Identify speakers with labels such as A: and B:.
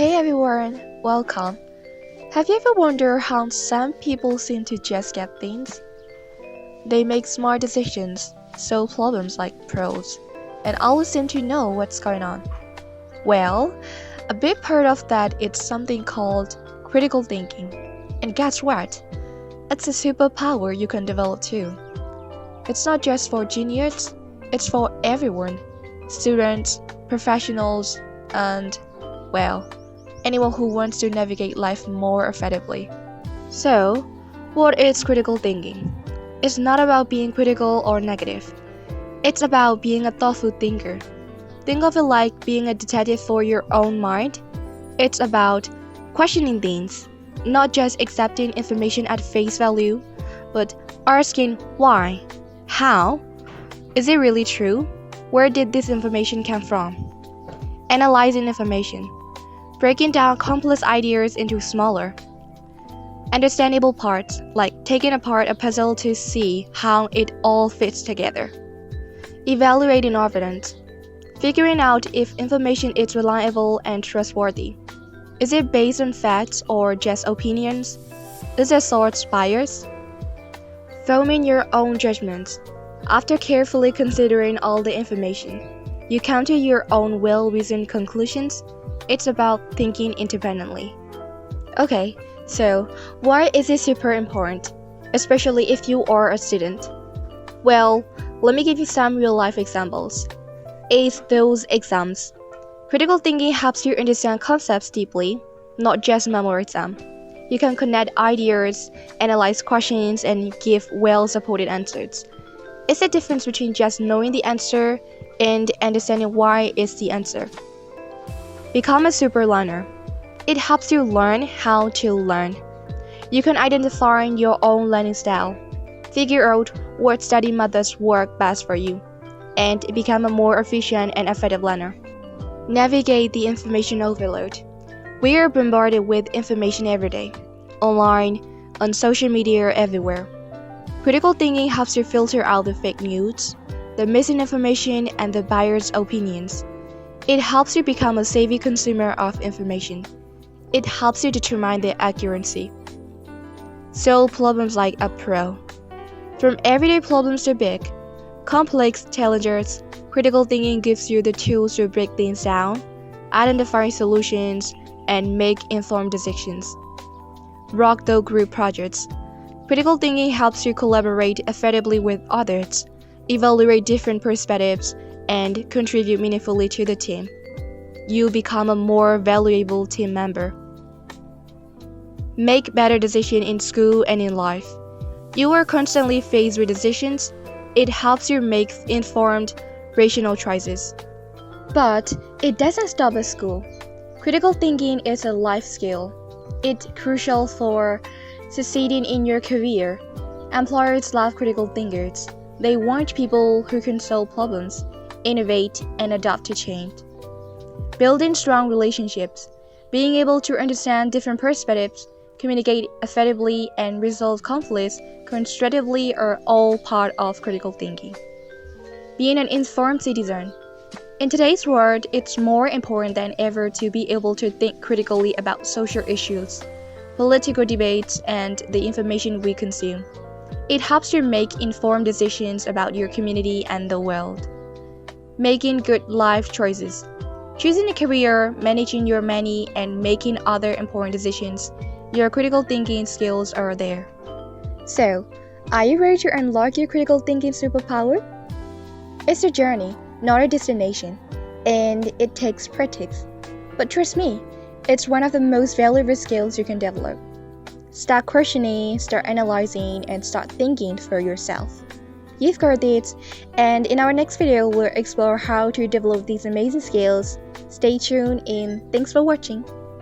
A: Hey everyone, welcome. Have you ever wondered how some people seem to just get things? They make smart decisions, solve problems like pros, and always seem to know what's going on. Well, a big part of that is something called critical thinking. And guess what? It's a superpower you can develop too. It's not just for genius, it's for everyone students, professionals, and, well, anyone who wants to navigate life more effectively. So, what is critical thinking? It's not about being critical or negative. It's about being a thoughtful thinker. Think of it like being a detective for your own mind. It's about questioning things, not just accepting information at face value, but asking why, how, is it really true? Where did this information come from? Analyzing information breaking down complex ideas into smaller, understandable parts, like taking apart a puzzle to see how it all fits together. Evaluating evidence, figuring out if information is reliable and trustworthy. Is it based on facts or just opinions? Is it source bias? Forming your own judgments. After carefully considering all the information, you come to your own well reasoned conclusions it's about thinking independently. Okay, so why is it super important, especially if you are a student? Well, let me give you some real life examples. Ace those exams. Critical thinking helps you understand concepts deeply, not just memorize them. You can connect ideas, analyze questions, and give well supported answers. It's the difference between just knowing the answer and understanding why it's the answer. Become a super learner. It helps you learn how to learn. You can identify your own learning style, figure out what study methods work best for you, and become a more efficient and effective learner. Navigate the information overload. We are bombarded with information every day, online, on social media, everywhere. Critical thinking helps you filter out the fake news, the missing information, and the buyer's opinions. It helps you become a savvy consumer of information. It helps you determine the accuracy. Solve problems like a pro. From everyday problems to big, complex challenges, critical thinking gives you the tools to break things down, identify solutions, and make informed decisions. Rock the group projects. Critical thinking helps you collaborate effectively with others, evaluate different perspectives, and contribute meaningfully to the team. You become a more valuable team member. Make better decisions in school and in life. You are constantly faced with decisions. It helps you make informed, rational choices. But it doesn't stop at school. Critical thinking is a life skill. It's crucial for succeeding in your career. Employers love critical thinkers. They want people who can solve problems innovate, and adapt to change. Building strong relationships, being able to understand different perspectives, communicate effectively, and resolve conflicts constructively are all part of critical thinking. Being an informed citizen. In today's world, it's more important than ever to be able to think critically about social issues, political debates, and the information we consume. It helps you make informed decisions about your community and the world making good life choices. Choosing a career, managing your money, and making other important decisions, your critical thinking skills are there. So, are you ready to unlock your critical thinking superpower? It's a journey, not a destination, and it takes practice. But trust me, it's one of the most valuable skills you can develop. Start questioning, start analyzing, and start thinking for yourself. Got it, and in our next video, we'll explore how to develop these amazing skills. Stay tuned and thanks for watching.